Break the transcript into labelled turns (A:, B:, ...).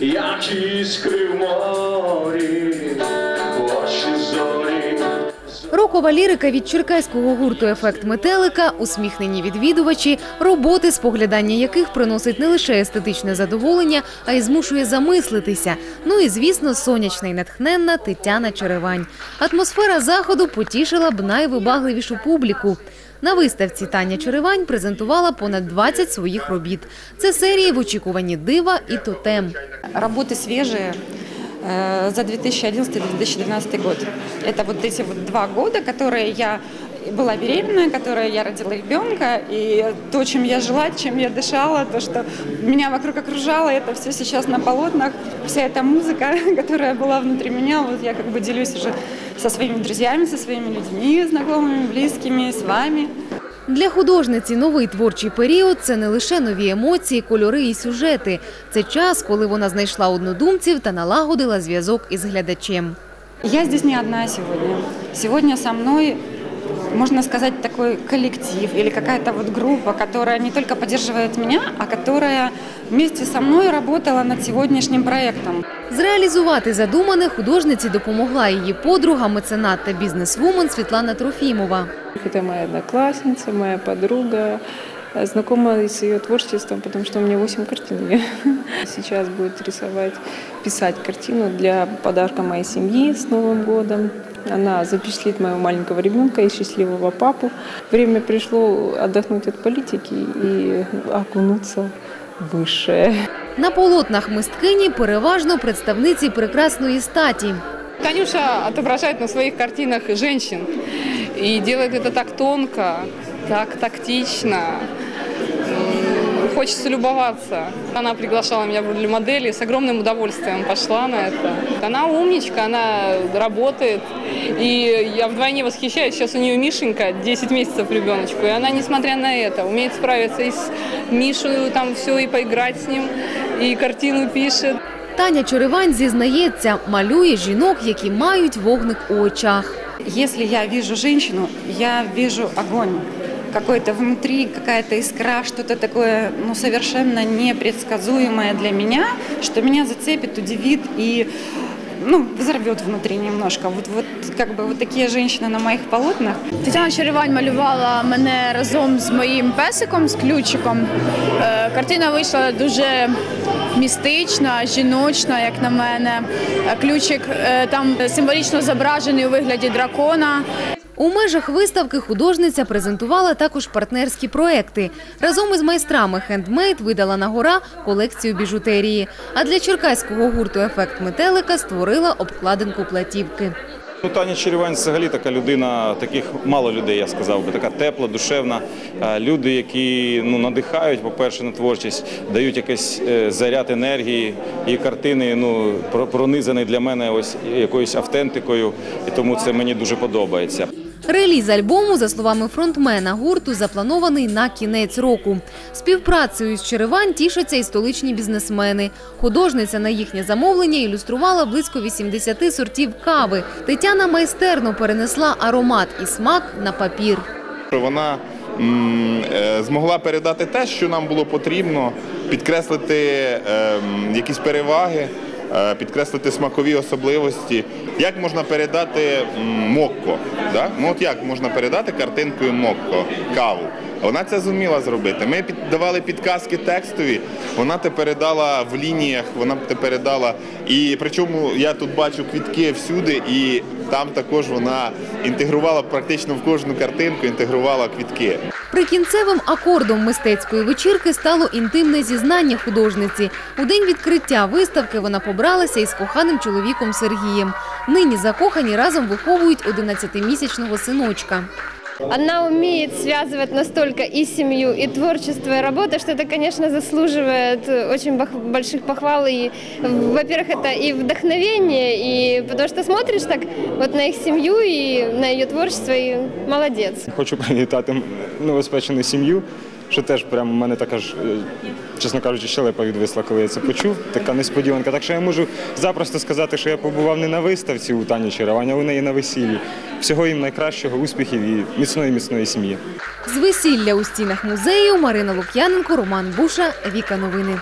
A: як іскри в морі, ваші зорі.
B: Рокова лірика від черкаського гурту Ефект метелика, усміхнені відвідувачі, роботи, споглядання яких приносить не лише естетичне задоволення, а й змушує замислитися. Ну і звісно, сонячна і натхненна Тетяна Черевань. Атмосфера заходу потішила б найвибагливішу публіку. На виставці Таня Черевань презентувала понад 20 своїх робіт. Це серії в очікуванні дива і тотем.
C: Работы свежие э, за 2011-2012 год. Это вот эти вот два года, которые я была беременная, которые я родила ребенка, и то, чем я жила, чем я дышала, то, что меня вокруг окружало, это все сейчас на полотнах, вся эта музыка, которая была внутри меня, вот я как бы делюсь уже со своими друзьями, со своими людьми, знакомыми, близкими, с вами.
B: Для художниці новий творчий період це не лише нові емоції, кольори і сюжети. Це час, коли вона знайшла однодумців та налагодила зв'язок із глядачем.
C: Я здесь не одна сегодня. Сегодня со мной, можно сказать, такой коллектив или какая-то вот группа, которая не только поддерживает меня, а которая вместе со мной работала над сегодняшним проектом.
B: Зреалізувати задумане художниці допомогла її подруга, меценат та бізнесвумен Світлана Трофімова.
D: Це моя однокласниця, моя подруга, знакома с ее творчеством, потому что у меня 8 картин. у неё. Сейчас будет рисовать, писать картину для подарка моей семьи с Новым годом. Она запечатлит моего маленького ребенка и счастливого папу. Время пришло отдохнуть от политики и окунуться в высшее.
B: На полотнах мисткині переважно представниці прекрасної статі.
E: Танюша отображает на своих картинах женщин и делает это так тонко, так тактично. М, Хочется любоваться. Она приглашала меня в роли модели, с огромным удовольствием пошла на это. Она умничка, она работает. И я вдвойне восхищаюсь. Сейчас у нее Мишенька, 10 месяцев ребеночку. И она, несмотря на это, умеет справиться и с Мишу, там все, и поиграть с ним, и картину пишет.
B: Таня Чоривань зізнається, малює жінок, які мають вогник у очах.
C: Если я вижу женщину, я вижу огонь. Какой-то внутри, какая-то искра, что-то такое ну, совершенно непредсказуемое для меня, что меня зацепит, удивит и ну, взорвет внутри немножко. Вот, вот как бы вот такие женщины на моих полотнах.
F: Тетяна Черевань малювала мене разом з моїм песиком, з ключиком. Е, Картина вийшла дуже містична, жіночна, як на мене. Ключик е, там символічно зображений у вигляді дракона.
B: У межах виставки художниця презентувала також партнерські проекти. Разом із майстрами хендмейд видала на гора колекцію біжутерії. А для черкаського гурту Ефект метелика створила обкладинку платівки.
G: Ну, Таня Черевань взагалі така людина, таких мало людей, я сказав би, така тепла, душевна. Е, Люди, які ну, надихають, по-перше, на творчість, дають якийсь е, заряд енергії. І картини ну, про- пронизані для мене ось якоюсь автентикою, і тому це мені дуже подобається.
B: Реліз альбому, за словами фронтмена гурту, запланований на кінець року. Співпрацею з Черевань тішаться і столичні бізнесмени. Художниця на їхнє замовлення ілюструвала близько 80 сортів кави. Тетяна майстерно перенесла аромат і смак на папір.
H: Вона е, змогла передати те, що нам було потрібно, підкреслити ем, якісь переваги, підкреслити смакові особливості. Як можна передати мокко? Да? Ну от як можна передати картинкою мокко, каву? Вона це зуміла зробити. Ми давали підказки текстові, вона те передала в лініях, вона те передала. І причому я тут бачу квітки всюди, і там також вона інтегрувала практично в кожну картинку, інтегрувала квітки.
B: Прикінцевим акордом мистецької вечірки стало інтимне зізнання художниці. У день відкриття виставки вона побралася із коханим чоловіком Сергієм. Нині закохані разом виховують 11-місячного синочка.
I: Она умеет связывать настолько и семью, и творчество, и работу, что это, конечно, заслуживает очень бах- больших похвал. И, во-первых, это и вдохновение, и потому что смотришь так вот на их семью и на ее творчество, и молодец.
J: Хочу привітати новоспечену сім'ю, що теж прямо в мене така ж, е, чесно кажучи, щелепа відвисла, коли я це почув. Така несподіванка. Так що я можу запросто сказати, що я побував не на виставці у Тані Черевань, а у неї на весіллі. Всього їм найкращого, успіхів і міцної міцної сім'ї.
B: З весілля у стінах музею Марина Лук'яненко, Роман Буша, Віка Новини.